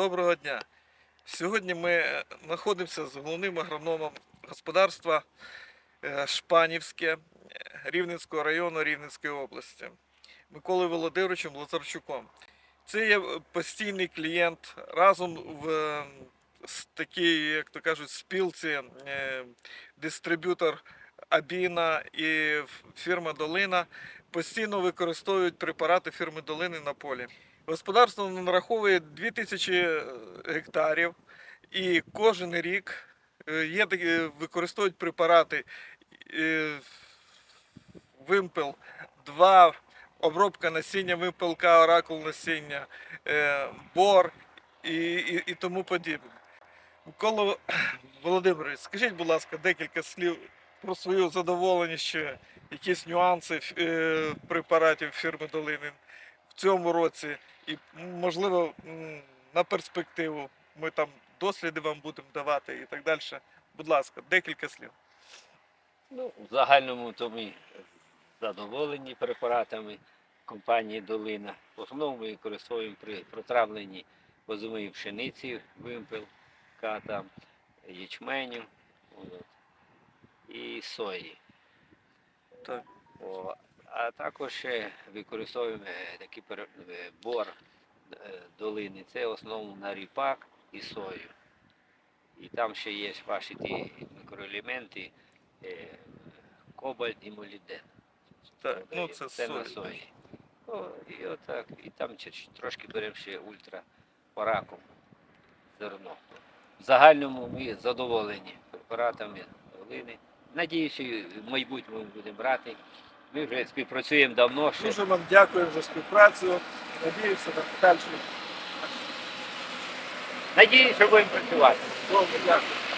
Доброго дня. Сьогодні ми е, знаходимося з головним агрономом господарства е, Шпанівське е, Рівненського району Рівненської області Миколою Володимировичем Лазарчуком. Це є постійний клієнт разом в такій, як то кажуть, спілці дистриб'ютор Абіна і фірма Долина постійно використовують препарати фірми Долини на полі. Господарство нараховує 2000 гектарів, і кожен рік е, є такі, використовують препарати е, вимпел 2, обробка насіння, вимпелка, оракул насіння, е, бор і, і, і тому подібне. Микола Володимирович, скажіть, будь ласка, декілька слів про свою задоволеність, чи якісь нюанси е, препаратів фірми Долинин в цьому році, і можливо на перспективу ми там досліди вам будемо давати і так далі. Будь ласка, декілька слів. Ну, в загальному то ми задоволені препаратами компанії Долина. В основному ми використовуємо при протравленні позимої пшениці, вимпел, там, ячменю от, і сої. Так. О, а також ще використовуємо такий е, бор е, долини. Це в основному на ріпак і сою. І там ще є ваші ті мікроелементи, е, кобальт і молібден. Так, ну це, це на сої. О, і отак, і там трошки беремо ще ультра пораком зерно. В загальному ми задоволені препаратами глини. Надіюся, в майбутньому будемо брати. Ми вже співпрацюємо давно. Що... Дуже вам дякуємо за співпрацю. Надіюся на подальшу. Надіюся, що будемо працювати. Добре, дякую.